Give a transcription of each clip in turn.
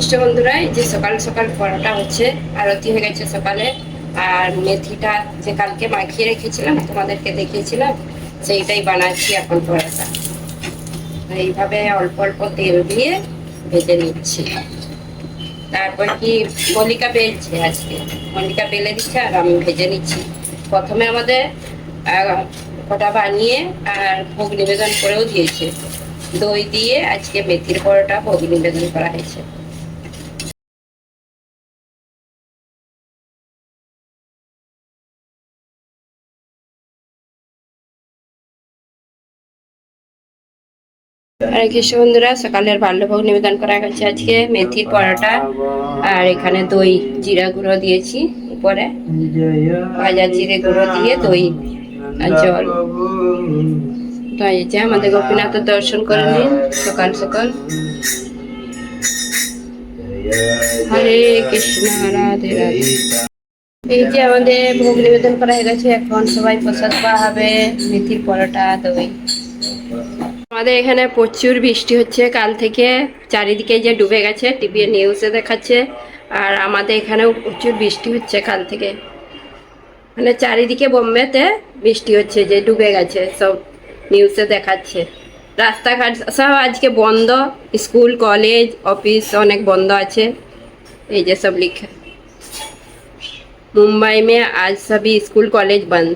মিষ্টি বন্ধুরা যে সকাল সকাল পরোটা হচ্ছে, আরতি হয়ে গেছে সকালে, আর মেথিটা যে কালকে মাখিয়ে রেখেছিলাম, তোমাদেরকে দেখিয়েছিলাম, সেইটাই বানাচ্ছি এখন পরোটা। এইভাবে অল্প অল্প তেল দিয়ে ভেজে নিচ্ছি। তারপর কি মল্লিকা বেলছে আজকে? মল্লিকা বেলে দিচ্ছে আর আমি ভেজে নিচ্ছি। প্রথমে আমাদের কটা বানিয়ে আর ভোগ নিবেদন করেও দিয়েছে। দই দিয়ে আজকে মেথির পরোটা ভোগ নিবেদন করা হয়েছে। আর কৃষ্ণ বন্ধুরা, সকালের বাল্যভোগ নিবেদন করা হয়েছে আজকে, মেথির পরোটা আর এখানে দই, জিরা গুঁড়ো দিয়েছি উপরে। ভাজা জিরে গুঁড়ো দিয়ে দই আর জল। তো এই যে আমাদের গোপীনাথের দর্শন করে নিন সকাল সকাল। হরে কৃষ্ণ, রাধে রাধে। এই যে আমাদের ভোগ নিবেদন করা হয়ে গেছে, এখন সবাই প্রসাদ পাওয়া হবে, মেথির পরোটা, দই। আমাদের এখানে প্রচুর বৃষ্টি হচ্ছে। কাল থেকে চারিদিকে যে ডুবে গেছে, টিভি নিউজে দেখাচ্ছে। আর আমাদের এখানেও প্রচুর বৃষ্টি হচ্ছে কাল থেকে। মানে চারিদিকে বোম্বেতে বৃষ্টি হচ্ছে যে ডুবে গেছে, সব নিউজে দেখাচ্ছে। রাস্তাঘাট সব আজকে বন্ধ, স্কুল কলেজ অফিস অনেক বন্ধ আছে। এই যে সব লিখে। মুম্বাই মে আজ সবই স্কুল কলেজ বন্ধ।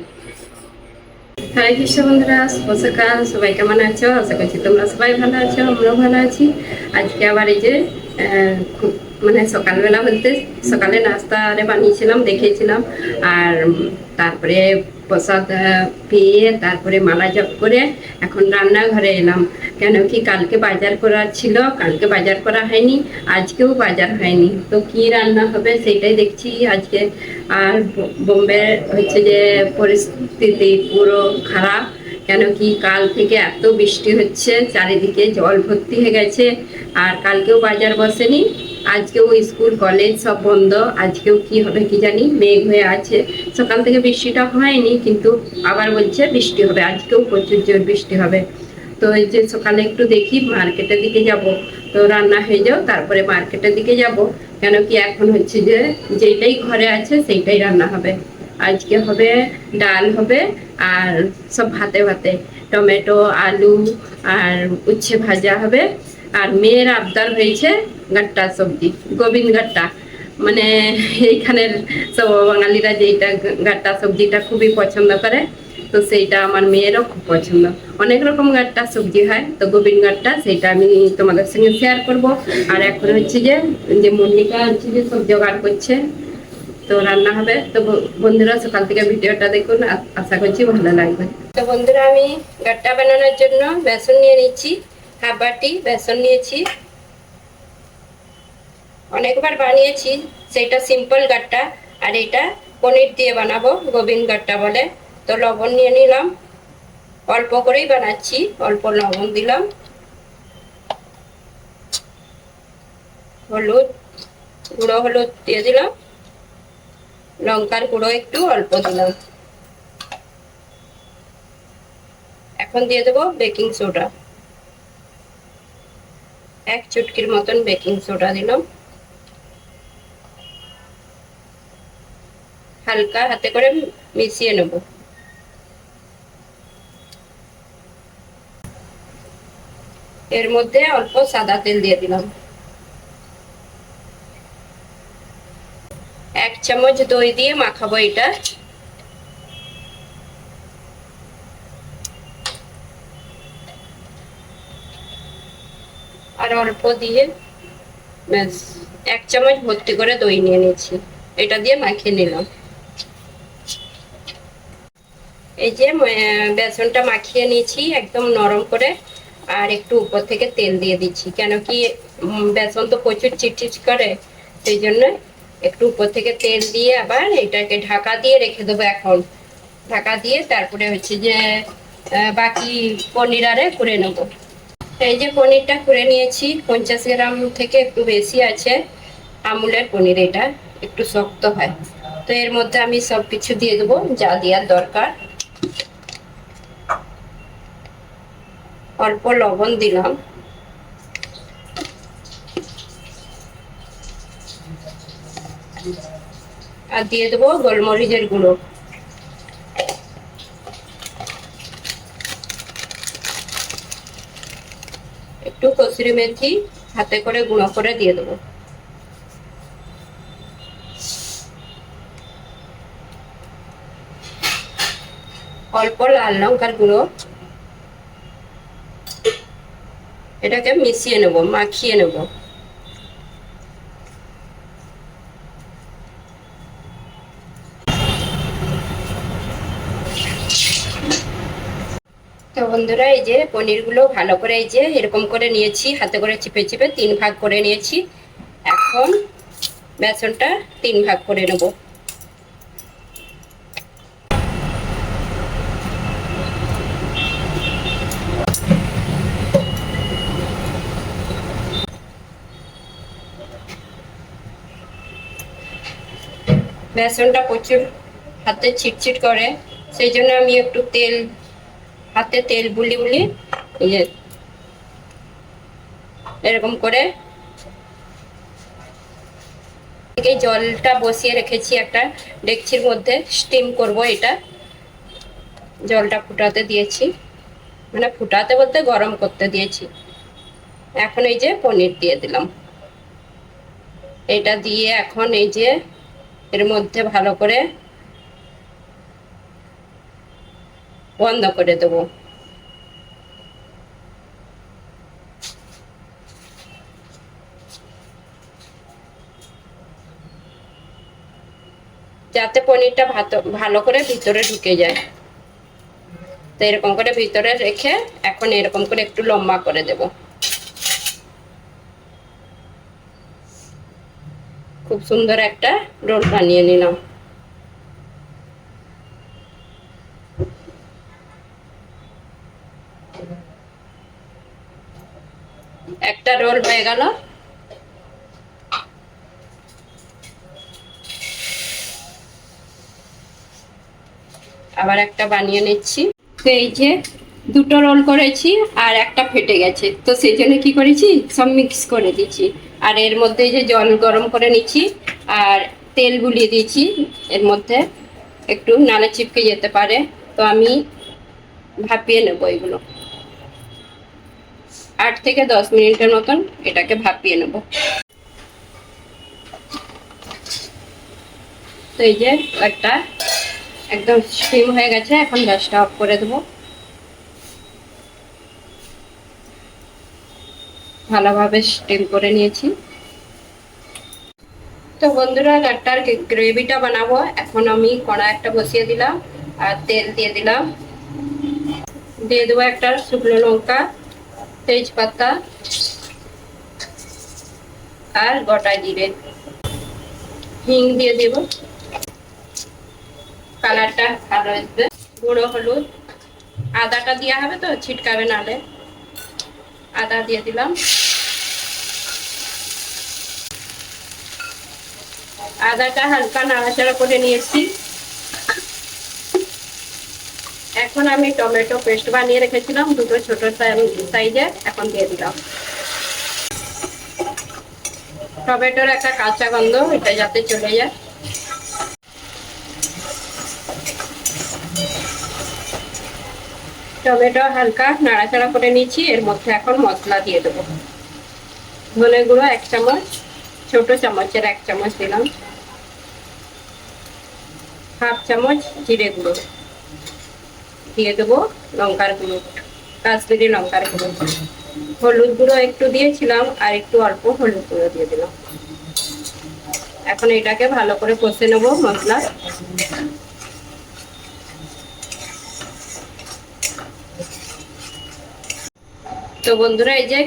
হরে কৃষ্ণ বন্ধুরা, শুভ সকাল। সবাই কেমন আছো? আশা করছি তোমরা সবাই ভালো আছো, আমরাও ভালো আছি। আজকে আবার এই যে খুব- মানে সকালবেলা বলতে সকালে নাস্তা আরে বানিয়েছিলাম দেখেছিলাম আর তারপরে প্রসাদ পেয়ে তারপরে মালা জপ করে এখন রান্নাঘরে এলাম। কেন কি কালকে বাজার করা ছিল, কালকে বাজার করা হয়নি, আজকেও বাজার হয়নি। তো কি রান্না হবে সেটাই দেখছি আজকে। আর বোম্বে হচ্ছে যে পরিস্থিতি পুরো খারাপ। কেন কি কাল থেকে এত বৃষ্টি হচ্ছে, চারিদিকে জল ভর্তি হয়ে গেছে, আর কালকেও বাজার বসেনি। আজকেও স্কুল, কলেজ সব বন্ধ। আজকেও কি হবে কি জানি, মেঘ হয়ে আছে। সকাল থেকে বৃষ্টিটা হয়নি, কিন্তু আবার বলছে বৃষ্টি হবে। আজকেও প্রচুর জোর বৃষ্টি হবে। তো এই যে সকালে একটু দেখি, মার্কেটের দিকে যাব। তো রান্না হয়ে যাও, তারপরে মার্কেটের দিকে যাব। কেন কি এখন হচ্ছে যে যেটাই ঘরে আছে, সেইটাই রান্না হবে। আজকে হবে ডাল হবে, আর সব ভাতে ভাতে। টমেটো, আলু, আর উচ্ছে ভাজা হবে। আর মেয়ের আবদার হয়েছে গাট্টা সবজি, গোবিন্দ গাট্টা মানে এইখানের সব বাঙালিরা যেটা গাট্টা সবজিটা খুবই পছন্দ করে, তো সেইটা আমার মেয়েরও খুব পছন্দ। অনেক রকম গাট্টা সবজি হয়, তো গোবিন্দ গাট্টা সেইটা আমি তোমাদের সঙ্গে শেয়ার করব। আর এখন হচ্ছে যে যে মল্লিকা হচ্ছে যে সব জোগাড় করছে, তো রান্না হবে। তো বন্ধুরা সকাল থেকে ভিডিওটা দেখুন আশা করছি ভালো লাগবে। তো বন্ধুরা আমি গাট্টা বানানোর জন্য বেসন নিয়ে নিচ্ছি। বাটি বেসন নিয়েছি। অনেকবার বানিয়েছি, সেটা সিম্পল গাট্টা, আর এটা পনির দিয়ে বানাবো গোবিন্দ গাট্টা বলে। তো লবণ নিয়ে নিলাম। অল্প করেই বানাচ্ছি, অল্প লবণ দিলাম। হলুদ, গুঁড়ো হলুদ দিয়ে দিলাম। লঙ্কার গুঁড়ো একটু অল্প দিলাম। এখন দিয়ে দেবো বেকিং সোডা। এক চুটকির মতন বেকিং সোডা দিলাম। হালকা হাতে করে মিশিয়ে নেব। এর মধ্যে অল্প সাদা তেল দিয়ে দিলাম। এক চামচ দই দিয়ে মাখাবো এটা। আর অল্প দিয়ে ব্যাস, এক চামচ ভর্তি করে দই নিয়ে নিয়েছি। এটা দিয়ে মাখিয়ে নিলাম। এই যে বেসনটা মাখিয়ে নিয়েছি একদম নরম করে, আর একটু উপর থেকে তেল দিয়ে দিচ্ছি। কেন কি বেসন তো প্রচুর চিটচিট করে, সেই জন্য একটু উপর থেকে তেল দিয়ে আবার এটাকে ঢাকা দিয়ে রেখে দেবো এখন। ঢাকা দিয়ে তারপরে হচ্ছে যে বাকি পনির আরে করে নেব। এই যে পনিরটা করে নিয়েছি, পঞ্চাশ গ্রাম থেকে একটু বেশি আছে। আমুলের পনির এটা, একটু শক্ত হয়। তো এর মধ্যে আমি সব কিছু দিয়ে দেবো, যা দেওয়ার দরকার। অল্প লবণ দিলাম। আর দিয়ে দেবো গোলমরিচের গুঁড়ো একটু কসুরি মেথি হাতে করে গুঁড়ো করে দিয়ে দেবো। অল্প লাল লঙ্কার গুঁড়ো। এটাকে মিশিয়ে নেব, মাখিয়ে নেব। তো বন্ধুরা, এই যে পনিরগুলো ভালো করে এই যে এরকম করে নিয়েছি, হাতে করে চিপে চিপে তিন ভাগ করে নিয়েছি। এখন বেসনটা তিন ভাগ করে নেব। বেসনটা প্রচুর হাতে ছিটছিট করে, সেই জন্য আমি একটু তেল হাতে তেল বুলি বুলি, এই যে, এরকম করে। জলটা বসিয়ে রেখেছি একটা ডেকচির মধ্যে, স্টিম করব এটা। জলটা ফুটাতে দিয়েছি। মানে ফুটাতে বলতে গরম করতে দিয়েছি। এখন এই যে পনির দিয়ে দিলাম। এটা দিয়ে এখন এই যে এর মধ্যে ভালো করে বন্ধ করে দেবো। যাতে পনিরটা ভালো করে ভিতরে ঢুকে যায়। তো এরকম করে ভিতরে রেখে এখন এরকম করে একটু লম্বা করে দেব। খুব সুন্দর একটা রোল বানিয়ে নিলাম একটা রোল হয়ে গেল। আবার একটা বানিয়ে নিচ্ছি। তো এই যে দুটো রোল করেছি আর একটা ফেটে গেছে। তো সেই জন্য কি করেছি? সব মিক্স করে দিচ্ছি আর এর মধ্যে যে জল গরম করে নিচ্ছি আর তেল গুলিয়ে দিয়েছি। এর মধ্যে একটু নালে চিপকে যেতে পারে। তো আমি ভাপিয়ে নেব এগুলো। আট থেকে দশ মিনিটের মতন এটাকে ভাপিয়ে নেব। তো এই যে একটা একদম স্টিম হয়ে গেছে, এখন গ্যাসটা অফ করে দেবো। ভালোভাবে স্টিম করে নিয়েছি। তো বন্ধুরা, ডাক্তার গ্রেভিটা বানাবো। এখন আমি কড়া একটা বসিয়ে দিলাম আর তেল দিয়ে দিলাম। দিয়ে দেবো একটা শুকনো লঙ্কা। তেজপাতা আর গোটা জিরে। হিং দিয়ে দেব। কালারটা ভালো আসবে। গুঁড়ো হলুদ। আদাটা দেওয়া হবে তো, ছিটকাবে নালে আদা দিয়ে দিলাম। আদাটা হালকা নাড়াচাড়া করে নিয়েছি। এখন আমি টমেটো পেস্ট বানিয়ে রেখেছিলাম, দুটো ছোট সাইজে এখন দিয়ে দিলাম। টমেটোর একটা কাঁচা গন্ধ, এটা যাতে চলে যায়। টমেটো হালকা নাড়াচাড়া করে নিচ্ছি এর মধ্যে এখন মশলা দিয়ে দেবো। ধনে গুঁড়ো এক চামচ, ছোট চামচের এক চামচ দিলাম। হাফ চামচ জিরে গুঁড়ো। দিয়ে দেবো লঙ্কার গুঁড়ো, কাশ্মীরি লঙ্কার গুঁড়ো। হলুদ গুঁড়ো একটু দিয়েছিলাম আর একটু অল্প হলুদ গুঁড়ো দিয়ে দিলাম। এখন এটাকে ভালো করে কষে নেব মশলা তো বন্ধুরা, এই যে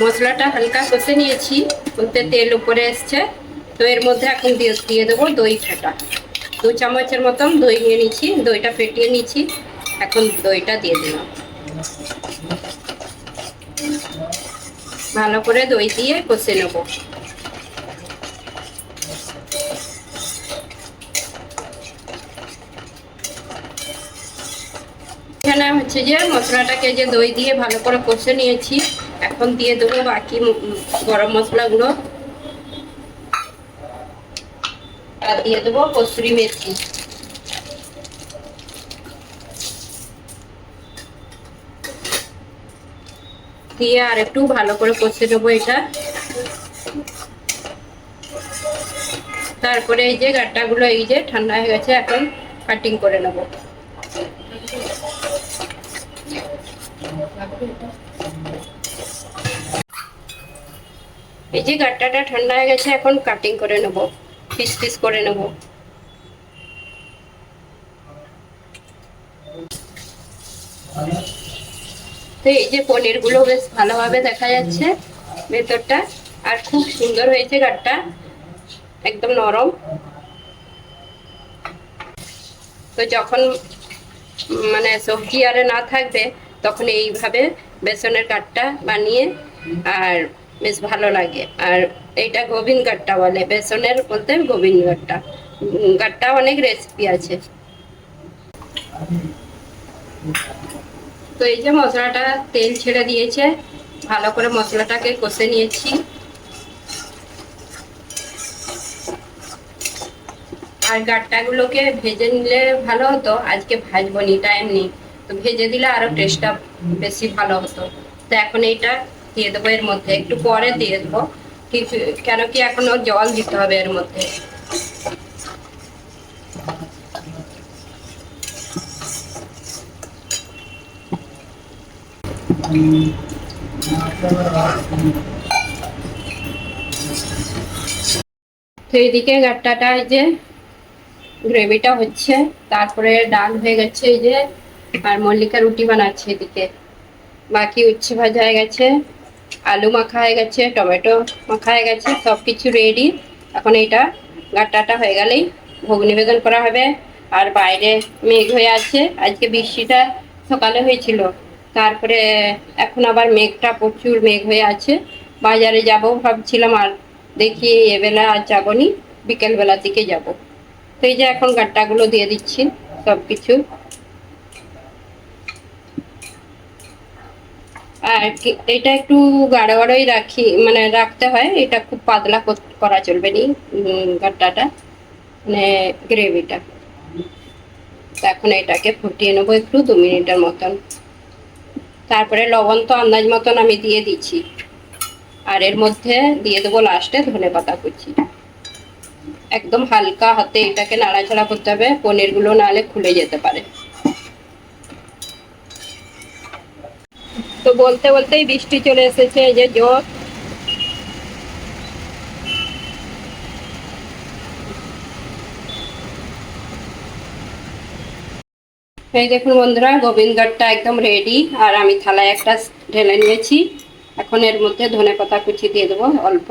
মশলাটা হালকা কষে নিয়েছি বলতে তেল উপরে এসছে। তো এর মধ্যে এখন দিয়ে দেবো দই ফেটা। দু চামচের মতন দই নিয়ে নিচ্ছি দইটা ফেটিয়ে নিচ্ছি এখন দইটা দিয়ে দিলাম। ভালো করে দই দিয়ে কষে নেব। এখানে হচ্ছে যে মশলাটাকে যে দই দিয়ে ভালো করে কষে নিয়েছি, এখন দিয়ে দেবো বাকি গরম মশলাগুলো। আর দিয়ে দেবো কসুরি মেথি। দিয়ে আর একটু ভালো করে কষে দেবো এটা। তারপরে এই যে গাট্টাগুলো এই যে ঠান্ডা হয়ে গেছে, এখন কাটিং করে নেব। এই যে গাট্টাটা ঠান্ডা হয়ে গেছে, এখন কাটিং করে নেব পিস পিস করে নেব। তো এই যে পনিরগুলো বেশ ভালোভাবে দেখা যাচ্ছে ভেতরটা। আর খুব সুন্দর হয়েছে গাটটা একদম নরম। তো যখন মানে সবজি আরে না থাকবে, তখন এইভাবে বেসনের কাঠটা বানিয়ে আর বেশ ভালো লাগে। আর এইটা গোবিন্দ গাট্টা বলে, বেসনের বলতে গোবিন্দ গাট্টা গাট্টা অনেক রেসিপি আছে। এই যে মশলাটা তেল ছেড়ে দিয়েছে, ভালো করে মশলাটাকে কষে নিয়েছি। আর গাট্টাগুলোকে ভেজে নিলে ভালো হতো, আজকে ভাজবো নি টাইম নেই। তো ভেজে দিলে আরও টেস্টটা বেশি ভালো হতো। তো এখন এইটা দিয়ে দেবো এর মধ্যে, একটু পরে দিয়ে দেবো। কিছু কেন কি এখনও জল দিতে হবে এর মধ্যে। তো এইদিকে গাট্টাটা এই যে গ্রেভিটা হচ্ছে, তারপরে ডাল হয়ে গেছে এই যে, আর মল্লিকা রুটি বানাচ্ছে এদিকে। বাকি উচ্ছে ভাজা হয়ে গেছে, আলু মাখা হয়ে গেছে, টমেটো মাখা হয়ে গেছে সব কিছু রেডি এখন এইটা গাট্টাটা হয়ে গেলেই ভোগ নিবেদন করা হবে। আর বাইরে মেঘ হয়ে আছে, আজকে বৃষ্টিটা সকালে হয়েছিল। তারপরে এখন আবার মেঘটা প্রচুর মেঘ হয়ে আছে। বাজারে যাব ভাবছিলাম, আর দেখি এবেলা আর যাব নি বিকেলবেলার দিকে যাব। তো এই যে এখন গাট্টাগুলো দিয়ে দিচ্ছি সব কিছু আর এটা একটু গাঢ় গাঢ়ই রাখি মানে রাখতে হয়, এটা খুব পাতলা করা চলবে নি গাট্টাটা মানে গ্রেভিটা। এখন এটাকে ফুটিয়ে নেব একটু দু মিনিটের মতন। তারপরে লবণ তো আন্দাজ মতন আমি দিয়ে দিচ্ছি। আর এর মধ্যে দিয়ে দেবো লাস্টে ধনে পাতা কুচি। একদম হালকা হাতে এটাকে নাড়াচাড়া করতে হবে, পনিরগুলো নাহলে খুলে যেতে পারে। তো বলতে বলতেই বৃষ্টি চলে এসেছে যে জোর এই দেখুন বন্ধুরা গোবিন্দরটা একদম রেডি আর আমি থালায় একটা ঢেলে নিয়েছি। এখন এর মধ্যে ধনে পাতা কুচি দিয়ে দেবো অল্প।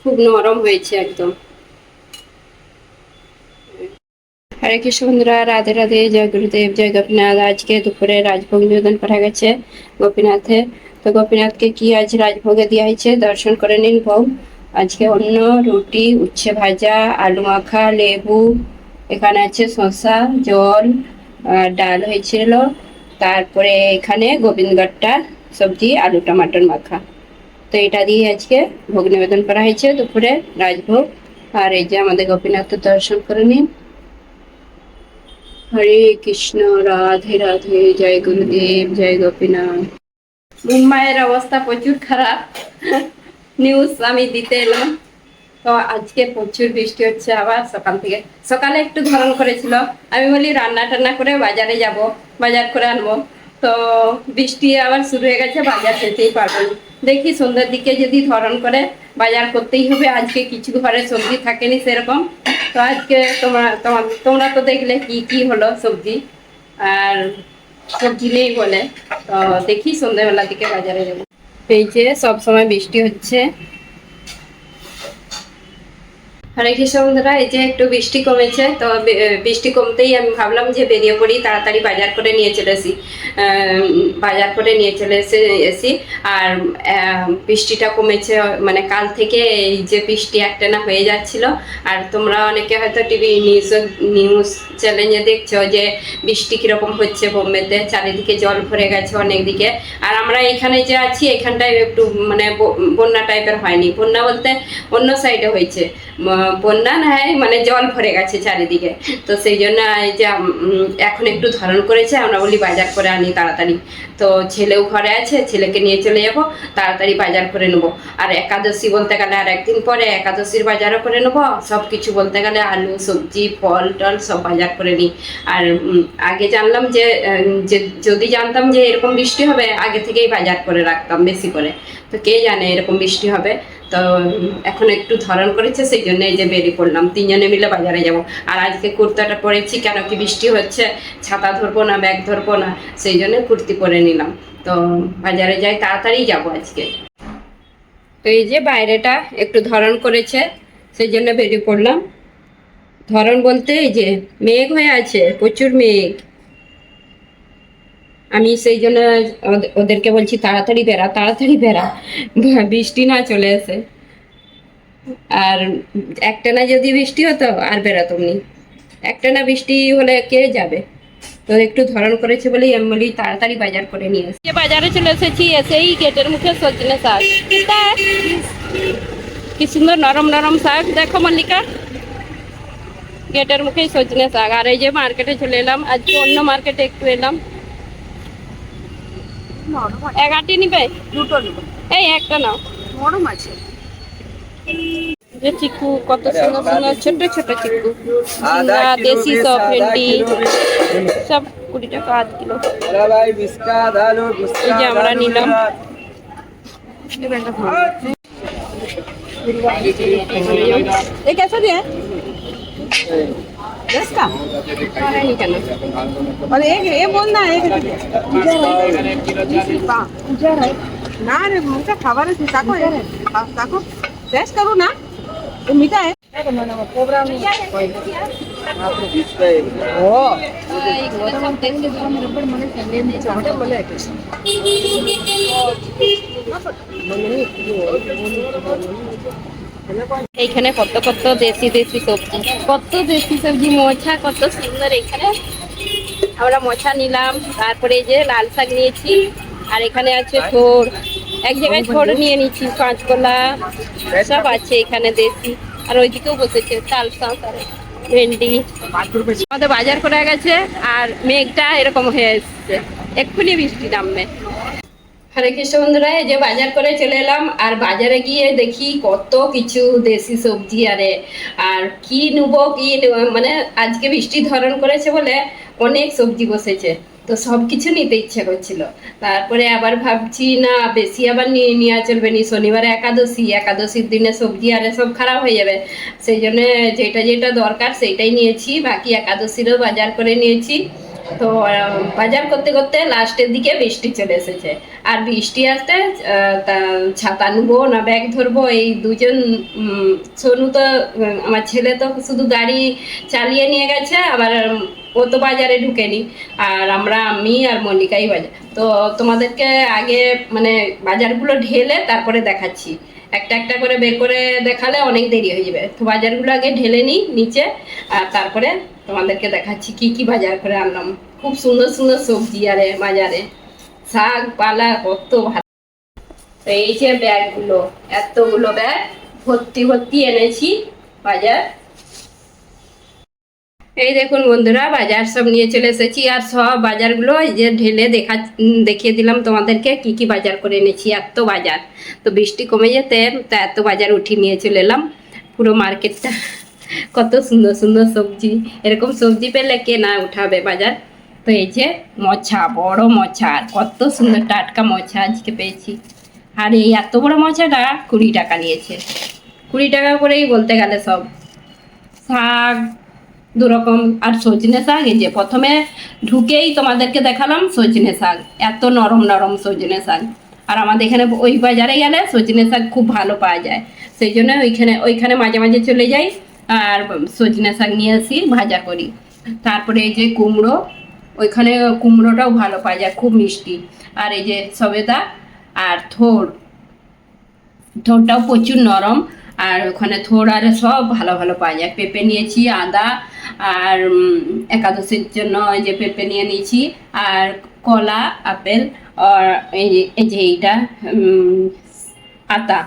খুব নরম হয়েছে একদম। হরে কৃষ্ণ বন্ধুরা, রাধে রাধে, জয় গুরুদেব, জয় গোপীনাথ। আজকে দুপুরে রাজভোগ নিবেদন করা গেছে গোপীনাথে। তো গোপীনাথকে কি আজ রাজভোগে দেওয়া হয়েছে? দর্শন করে নিন ভোগ। আজকে অন্য রুটি, উচ্ছে ভাজা, আলু মাখা, লেবু, এখানে আছে শসা, জল ডাল হয়েছিল। তারপরে এখানে গোবিন্দগট্টা সবজি, আলু, টমাটোর মাখা। তো এটা দিয়ে আজকে ভোগ নিবেদন করা হয়েছে দুপুরে রাজভোগ। আর এই যে আমাদের গোপীনাথ দর্শন করে নিন। হরে কৃষ্ণ, রাধে রাধে, জয় গুরুদেব, জয় গোপীনাথ। মুম্বাইয়ের অবস্থা প্রচুর খারাপ। নিউজ আমি দিতে এলাম। তো আজকে প্রচুর বৃষ্টি হচ্ছে আবার সকাল থেকে। সকালে একটু ধরন করেছিল। আমি বলি, রান্না টান্না করে বাজারে যাব, বাজার করে আনব। তো বৃষ্টি আবার শুরু হয়ে গেছে, বাজার যেতেই পারব না। দেখি সন্ধ্যার দিকে যদি ধরন করে, বাজার করতেই হবে। আজকে কিছু ঘরে সবজি থাকেনি সেরকম। তো আজকে তোমরা, তোমার, তোমরা তো দেখলে কি কি হলো সবজি। আর সবজি নেই বলে। তো দেখি সন্ধ্যাবেলার দিকে বাজারে যাব। এই যে সব সময় বৃষ্টি হচ্ছে। হরে কৃষ্ণ বন্ধুরা, এই যে একটু বৃষ্টি কমেছে, তো বৃষ্টি কমতেই আমি ভাবলাম যে বেরিয়ে পড়ি, তাড়াতাড়ি বাজার করে নিয়ে চলে আসি। বাজার করে নিয়ে চলে এসে, এসি। আর বৃষ্টিটা কমেছে মানে কাল থেকে এই যে বৃষ্টি একটানা হয়ে যাচ্ছিল। আর তোমরা অনেকে হয়তো টিভি নিউজ নিউজ চ্যানেলে দেখছ যে বৃষ্টি কীরকম হচ্ছে বোম্বেতে, চারিদিকে জল ভরে গেছে অনেক দিকে আর আমরা এখানে যে আছি, এখানটায় একটু মানে বন্যা টাইপের হয়নি। বন্যা বলতে অন্য সাইডে হয়েছে। বন্যা নাই মানে জল ভরে গেছে চারিদিকে। তো সেই জন্য এই যে এখন একটু ধারণ করেছে, আমরা বলি বাজার করে আনি তাড়াতাড়ি। তো ছেলেও ঘরে আছে, ছেলেকে নিয়ে চলে যাব, তাড়াতাড়ি বাজার করে নেব। আর একাদশী বলতে গেলে আর একদিন পরে একাদশীর বাজারও করে নেব। সব কিছু বলতে গেলে আলু, সবজি, ফল, টল সব বাজার করে নিই। আর আগে জানলাম যে, যদি জানতাম যে এরকম বৃষ্টি হবে, আগে থেকেই বাজার করে রাখতাম বেশি করে। তো কে জানে এরকম বৃষ্টি হবে? তো এখন একটু ধরন করেছে সেই জন্য এই যে বেরিয়ে পড়লাম। তিনজনে মিলে বাজারে যাব। আর আজকে কুর্তাটা পরেছি, কেন কি বৃষ্টি হচ্ছে, ছাতা ধরবো না, ব্যাগ ধরবো না সেই জন্য কুর্তি পরে নিলাম। তো বাজারে যাই, তাড়াতাড়ি যাব আজকে। তো এই যে বাইরেটা একটু ধরন করেছে সেই জন্য বেরিয়ে পড়লাম। ধরন বলতে এই যে মেঘ হয়ে আছে, প্রচুর মেঘ। আমি সেই জন্য ওদ- ওদেরকে বলছি, তাড়াতাড়ি বেরা তাড়াতাড়ি বেরা বৃষ্টি না চলে আসে আর একটানা যদি বৃষ্টি হতো, আর বেরাতাম নি। একটানা বৃষ্টি হলে কে যাবে? তো একটু ধরন করেছে বলেই আমি বলি, তাড়াতাড়ি বাজার করে নিয়ে এসেছি বাজারে চলে এসেছি, এসেই গেটের মুখে সজনে শাক? কি সুন্দর নরম নরম শাক। দেখো মল্লিকা, গেটের মুখেই সজনে শাক। আর এই যে মার্কেটে চলে এলাম, আজকে অন্য মার্কেটে একটু এলাম। নরম এক আটি নিবে? দুটো নিবে। এই একটা নাও। নরম আছে। চিকু কত সুন্দর সুন্দর ছোট ছোট দেশি সব ভেন্ডি সব কুড়ি টাকা আধ কিলো। এই যে আমরা নিলাম। এই কেসা দিয়ে? दस का नहीं निकलना और एक ये बोलना है ना रे मुझे खबर है साको है साको टेस्ट करूँ ना ये मीठा है प्रोग्राम এইখানে কত কত দেশি দেশি সবজি। কত দেশি সবজি মোছা কত সুন্দর এখানে আমরা মোছা নিলাম, তারপরে যে লাল শাক নিয়েছি, আর এখানে আছে ছোড় এক জায়গায় ছোড় নিয়ে নিচ্ছি কাঁচকলা সব আছে এখানে দেশি। আর ওইদিকেও বসেছে, চাল শাক আর ভেন্ডি। আমাদের বাজার করে গেছে, আর মেঘটা এরকম হয়ে এসছে। এক্ষুনি বৃষ্টি নামবে। হরে কৃষ্ণ বন্ধুরা, এই যে বাজার করে চলে এলাম, আর বাজারে গিয়ে দেখি কত কিছু দেশি সবজি, আরে, আর কি নেব, কি মানে আজকে বৃষ্টি ধরন করেছে বলে অনেক সবজি বসেছে, তো সব কিছু নিতে ইচ্ছে করছিল। তারপরে আবার ভাবছি, না, বেশি আবার নিয়ে নেওয়া চলবে নি, শনিবারে একাদশী, একাদশীর দিনে সবজি আরে সব খারাপ হয়ে যাবে, সেই জন্য যেটা যেটা দরকার সেইটাই নিয়েছি, বাকি একাদশীরও বাজার করে নিয়েছি। তো বাজার করতে করতে লাস্টের দিকে বৃষ্টি চলে এসেছে। আর বৃষ্টি আসতে ছাতা নেব, না ব্যাগ ধরবো, এই দুজন সোনু তো আমার ছেলে তো শুধু গাড়ি চালিয়ে নিয়ে গেছে, আবার ও তো বাজারে ঢুকেনি। আর আমরা, আমি আর মল্লিকাই বাজার তো তোমাদেরকে আগে মানে বাজারগুলো ঢেলে তারপরে দেখাচ্ছি। একটা একটা করে বের করে দেখালে অনেক দেরি হয়ে যাবে। তো বাজারগুলো আগে ঢেলে নিই, নিচে, আর তারপরে তোমাদেরকে দেখাচ্ছি কি কি বাজার করে আনলাম। খুব সুন্দর সুন্দর সবজি আরে বাজারে। শাক, পালা, কত ভালো। এই যে ব্যাগগুলো, এতগুলো ব্যাগ ভর্তি ভর্তি এনেছি বাজার। এই দেখুন বন্ধুরা, বাজার সব নিয়ে চলে এসেছি আর সব বাজারগুলো যে ঢেলে দেখা, দেখিয়ে দিলাম তোমাদেরকে কি কি বাজার করে এনেছি, এত বাজার। তো বৃষ্টি কমে যেতে, তো এত বাজার উঠিয়ে নিয়ে চলে এলাম। পুরো মার্কেটটা কত সুন্দর সুন্দর সবজি, এরকম সবজি পেলে কে না উঠাবে বাজার? তো এই যে মোছা বড় মোছা আর কত সুন্দর টাটকা মোছা আজকে পেয়েছি। আর এই এত বড় মোছাটা কুড়ি টাকা নিয়েছে। কুড়ি টাকা করেই বলতে গেলে সব। শাক দু রকম আর সজনে শাক, এই যে প্রথমে ঢুকেই তোমাদেরকে দেখালাম সজনে শাক। এত নরম নরম সজনে শাক। আর আমাদের এখানে ওই বাজারে গেলে সজনে শাক খুব ভালো পাওয়া যায়। সেই জন্য ওইখানে ওইখানে মাঝে মাঝে চলে যাই। আর সজনে শাক নিয়ে আসি, ভাজা করি। তারপরে এই যে কুমড়ো, ওইখানে কুমড়োটাও ভালো পাওয়া যায়, খুব মিষ্টি। আর এই যে সবেদা আর থোড় থোড়টাও প্রচুর নরম। আর ওখানে থোড় আর সব ভালো ভালো পাওয়া যায়। পেঁপে নিয়েছি, আদা আর একাদশীর জন্য এই যে পেঁপে নিয়ে নিয়েছি। আর কলা, আপেল, আর এই যে এইটা আতা।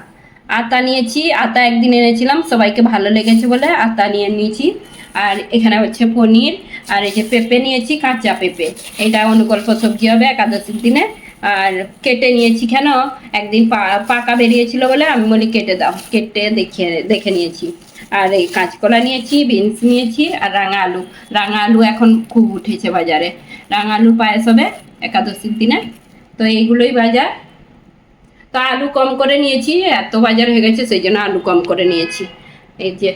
আতা নিয়েছি, আতা একদিন এনেছিলাম, সবাইকে ভালো লেগেছে বলে আতা নিয়ে নিয়েছি। আর এখানে হচ্ছে পনির, আর এই যে পেঁপে নিয়েছি, কাঁচা পেঁপে। এটা অনুকল্প সবজি হবে? একাদশীর দিনে। আর কেটে নিয়েছি কেন? একদিন পাকা বেরিয়েছিল বলে আমি বলি, কেটে দাও। কেটে দেখে দেখে নিয়েছি। আর এই কাঁচকলা নিয়েছি, বিনস নিয়েছি, আর রাঙা আলু। রাঙা আলু এখন খুব উঠেছে বাজারে। রাঙা আলু পায়েস হবে একাদশীর দিনে। তো এইগুলোই বাজার। তো আলু কম করে নিয়েছি, এত বাজার হয়ে গেছে, সেই জন্য আলু কম করে নিয়েছি। এই যে,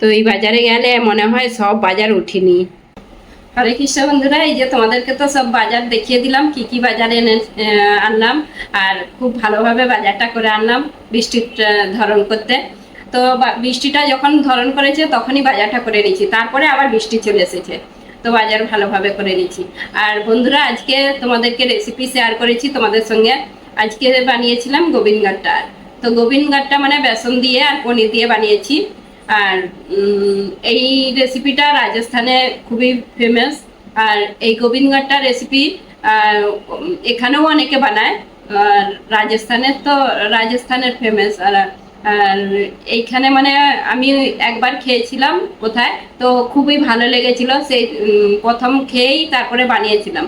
তো এই বাজারে গেলে মনে হয় সব বাজার উঠিনি। হরে কৃষ্ণ বন্ধুরা, এই যে তোমাদেরকে তো সব বাজার দেখিয়ে দিলাম, কি কি বাজারে এনে আনলাম, আর খুব ভালোভাবে বাজারটা করে আনলাম বৃষ্টির ধরন করতে। তো বৃষ্টিটা যখন ধরন করেছে, তখনই বাজারটা করে নিয়েছি। তারপরে আবার বৃষ্টি চলে এসেছে, তো বাজার ভালোভাবে করে নিয়েছি। আর বন্ধুরা, আজকে তোমাদেরকে রেসিপি শেয়ার করেছি তোমাদের সঙ্গে। আজকে বানিয়েছিলাম গোবিন্দগাট্টা তো গোবিন্দগাট্টা মানে বেসন দিয়ে আর পনির দিয়ে বানিয়েছি। আর এই রেসিপিটা রাজস্থানে খুবই ফেমাস আর এই গোবিন্দগাট্টা রেসিপি এখানেও অনেকে বানায়। আর রাজস্থানের তো, রাজস্থানের ফেমাস আর আর এইখানে মানে আমি একবার খেয়েছিলাম কোথায়, তো খুবই ভালো লেগেছিল। সেই প্রথম খেয়েই তারপরে বানিয়েছিলাম।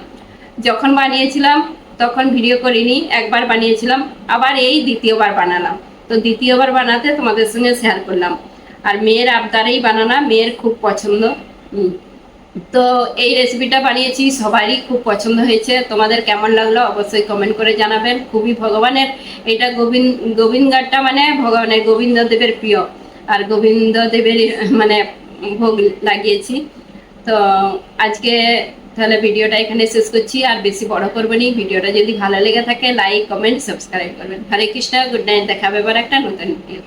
যখন বানিয়েছিলাম তখন ভিডিও করিনি, একবার বানিয়েছিলাম, আবার এই দ্বিতীয়বার বানালাম। তো দ্বিতীয়বার বানাতে তোমাদের সঙ্গে শেয়ার করলাম। আর মেয়ের আবদারেই বানানা, মেয়ের খুব পছন্দ। তো এই রেসিপিটা বানিয়েছি, সবারই খুব পছন্দ হয়েছে। তোমাদের কেমন লাগল অবশ্যই কমেন্ট করে জানাবেন। খুবই ভগবানের, এটা গোবিন্দ গোবিন্দগাট্টা মানে ভগবানের গোবিন্দ দেবের প্রিয়। আর গোবিন্দ দেবের মানে ভোগ লাগিয়েছি। তো আজকে তাহলে ভিডিওটা এখানে শেষ করছি, আর বেশি বড় করব নি। ভিডিওটা যদি ভালো লেগে থাকে লাইক কমেন্ট সাবস্ক্রাইব করবেন। হরে কৃষ্ণ গুড নাইট দেখাবে এবার একটা নতুন ভিডিও